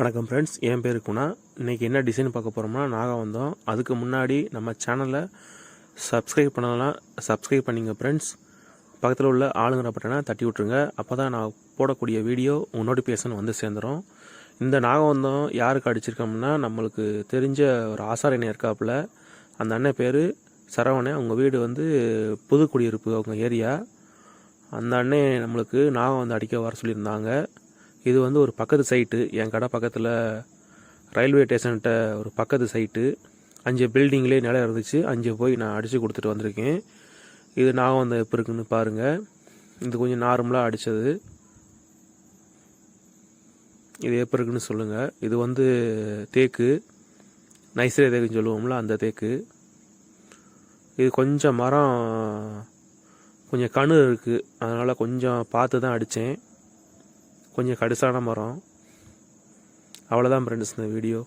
வணக்கம் ஃப்ரெண்ட்ஸ் என் பேர் குணா. இன்றைக்கி என்ன டிசைன் பார்க்க போகிறோம்னா நாங்கள் வந்தோம். அதுக்கு முன்னாடி நம்ம சேனலை சப்ஸ்கிரைப் பண்ணலாம். சப்ஸ்கிரைப் பண்ணிங்க ஃப்ரெண்ட்ஸ் பக்கத்தில் உள்ள ஆளுங்கிற பட்டனை தட்டி விட்ருங்க அப்போ தான் நான் போடக்கூடிய வீடியோ உங்கள் நோட்டிஃபிகேஷன் வந்து சேர்ந்துடும் இந்த நாகவந்தம் யாருக்கு அடிச்சிருக்கோம்னா நம்மளுக்கு தெரிஞ்ச ஒரு ஆசாரியனை இருக்காப்புல. அந்த அண்ணன் பேர் சரவணன். அவங்க வீடு வந்து புது குடியிருப்பு அவங்க ஏரியா அந்த அண்ணன் நம்மளுக்கு நாகம் வந்து அடிக்க வர சொல்லியிருந்தாங்க. இது வந்து ஒரு பக்கத்து சைட்டு என் கடை பக்கத்தில் ரயில்வே ஸ்டேஷன்கிட்ட ஒரு பக்கத்து சைட்டு அஞ்சு பில்டிங்லேயே நிலம் இருந்துச்சு. அஞ்சு போய் நான் அடித்து கொடுத்துட்டு வந்திருக்கேன். இது நாகம் வந்து எப்போ இருக்குன்னு பாருங்கள் இது கொஞ்சம் நார்மலாக அடித்தது இது எப்போ இருக்குன்னு சொல்லுங்கள் இது வந்து தேக்கு. நைசரே தேக்குன்னு சொல்லுவோம்ல அந்த தேக்கு. இது கொஞ்சம் மரம் கொஞ்சம் கணு இருக்குது அதனால் கொஞ்சம் பார்த்து தான் அடித்தேன் கொஞ்சம் கடுசான மரம். அவ்வளோதான் ஃப்ரெண்ட்ஸ் இந்த வீடியோ